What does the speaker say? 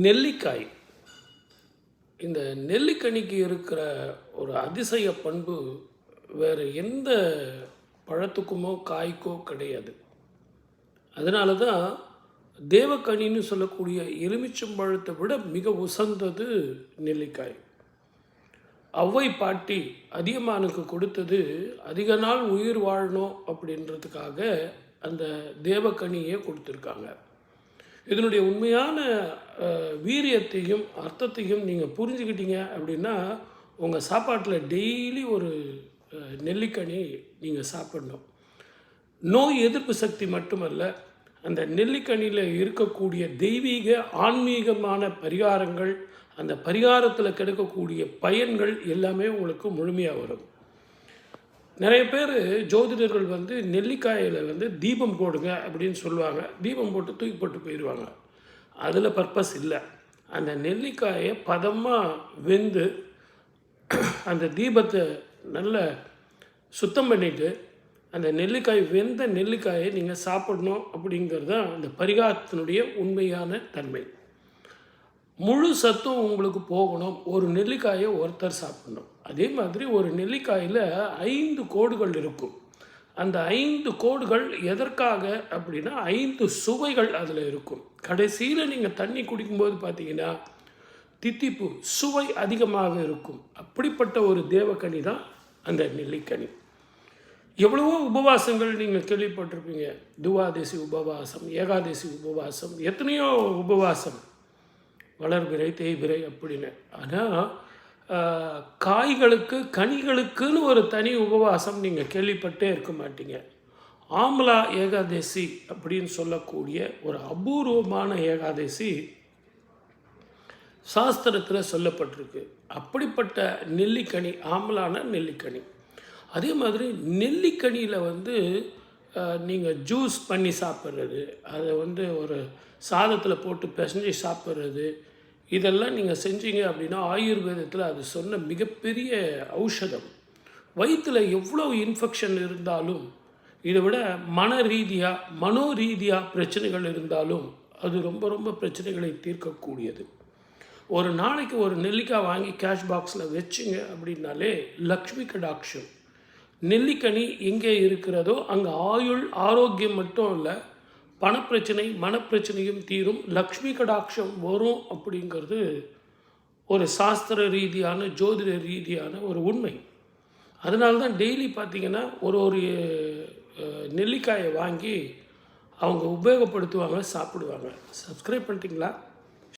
நெல்லிக்காய். இந்த நெல்லிக்கனிக்கு இருக்கிற ஒரு அதிசய பண்பு வேறு எந்த பழத்துக்குமோ காய்க்கோ கிடையாது. அதனால தான் தேவக்கனின்னு சொல்லக்கூடிய எலுமிச்சம்பழத்தை விட மிக உசந்தது நெல்லிக்காய். அவ்வை பாட்டி அதியமானுக்கு கொடுத்தது அதிக நாள் உயிர் வாழணும் அப்படின்றதுக்காக அந்த தேவக்கனியே கொடுத்துருக்காங்க. இதனுடைய உண்மையான வீரியத்தையும் அர்த்தத்தையும் நீங்கள் புரிஞ்சுக்கிட்டீங்க அப்படின்னா உங்கள் சாப்பாட்டில் டெய்லி ஒரு நெல்லிக்கனி நீங்கள் சாப்பிடணும். நோய் எதிர்ப்பு சக்தி மட்டுமல்ல அந்த நெல்லிக்கனியில் இருக்கக்கூடிய தெய்வீக ஆன்மீகமான பரிகாரங்கள் அந்த பரிகாரத்தில் கிடைக்கக்கூடிய பயன்கள் எல்லாமே உங்களுக்கு முழுமையாக வரும். நிறைய பேர் ஜோதிடர்கள் வந்து நெல்லிக்காயில் வந்து தீபம் போடுங்க அப்படின்னு சொல்லுவாங்க. தீபம் போட்டு தூக்கி போட்டு போயிடுவாங்க. அதில் பர்பஸ் இல்லை. அந்த நெல்லிக்காயை பதமாக வெந்து அந்த தீபத்தை நல்ல சுத்தம் பண்ணிவிட்டு அந்த நெல்லிக்காய் வெந்த நெல்லிக்காயை நீங்கள் சாப்பிடணும் அப்படிங்கிறது தான் அந்த பரிகாரத்தினுடைய உண்மையான தன்மை. முழு சத்தும் உங்களுக்கு போகணும். ஒரு நெல்லிக்காயை ஒருத்தர் சாப்பிடணும். அதே மாதிரி ஒரு நெல்லிக்காயில் ஐந்து கோடுகள் இருக்கும். அந்த ஐந்து கோடுகள் எதற்காக அப்படின்னா ஐந்து சுவைகள் அதில் இருக்கும். கடைசியில் நீங்கள் தண்ணி குடிக்கும்போது பார்த்தீங்கன்னா தித்திப்பு சுவை அதிகமாக இருக்கும். அப்படிப்பட்ட ஒரு தேவக்கனி தான் அந்த நெல்லிக்கனி. எவ்வளவோ உபவாசங்கள் நீங்கள் கேள்விப்பட்டிருப்பீங்க. துவாதசி உபவாசம் ஏகாதசி உபவாசம் எத்தனையோ உபவாசம். வளர்பிறை தேய்பிறை அப்படின்னு. ஆனால் காய்களுக்கு கனிகளுக்குன்னு ஒரு தனி உபவாசம் நீங்கள் கேள்விப்பட்டே இருக்க மாட்டீங்க. ஆம்லா ஏகாதசி அப்படின்னு சொல்லக்கூடிய ஒரு அபூர்வமான ஏகாதசி சாஸ்திரத்தில் சொல்லப்பட்டிருக்கு. அப்படிப்பட்ட நெல்லிக்கனி ஆம்லான நெல்லிக்கனி. அதே மாதிரி நெல்லிக்கனியில் வந்து நீங்கள் ஜூஸ் பண்ணி சாப்பிட்றது அதை வந்து ஒரு சாதத்தில் போட்டு பிசைஞ்சு சாப்பிட்றது இதெல்லாம் நீங்கள் செஞ்சீங்க அப்படின்னா ஆயுர்வேதத்தில் அது சொன்ன மிகப்பெரிய ஔஷதம். வயிற்றில் எவ்வளோ இன்ஃபெக்ஷன் இருந்தாலும் இதை விட மன ரீதியாக மனோ ரீதியாக பிரச்சனைகள் இருந்தாலும் அது ரொம்ப ரொம்ப பிரச்சனைகளை தீர்க்கக்கூடியது. ஒரு நாளைக்கு ஒரு நெல்லிக்காய் வாங்கி கேஷ் பாக்ஸில் வச்சுங்க அப்படின்னாலே லக்ஷ்மி கடாட்சம். நெல்லிக்கனி எங்கே இருக்கிறதோ அங்கே ஆயுள் ஆரோக்கியம் மட்டும் இல்லை பணப்பிரச்சனை மனப்பிரச்சனையும் தீரும். லக்ஷ்மி கடாட்சம் வரும் அப்படிங்கிறது ஒரு சாஸ்திர ரீதியான ஜோதிட ரீதியான ஒரு உண்மை. அதனால தான் டெய்லி பார்த்திங்கன்னா ஒரு ஒரு நெல்லிக்காயை வாங்கி அவங்க உபயோகப்படுத்துவாங்க சாப்பிடுவாங்க. சப்ஸ்கிரைப் பண்ணிட்டீங்களா?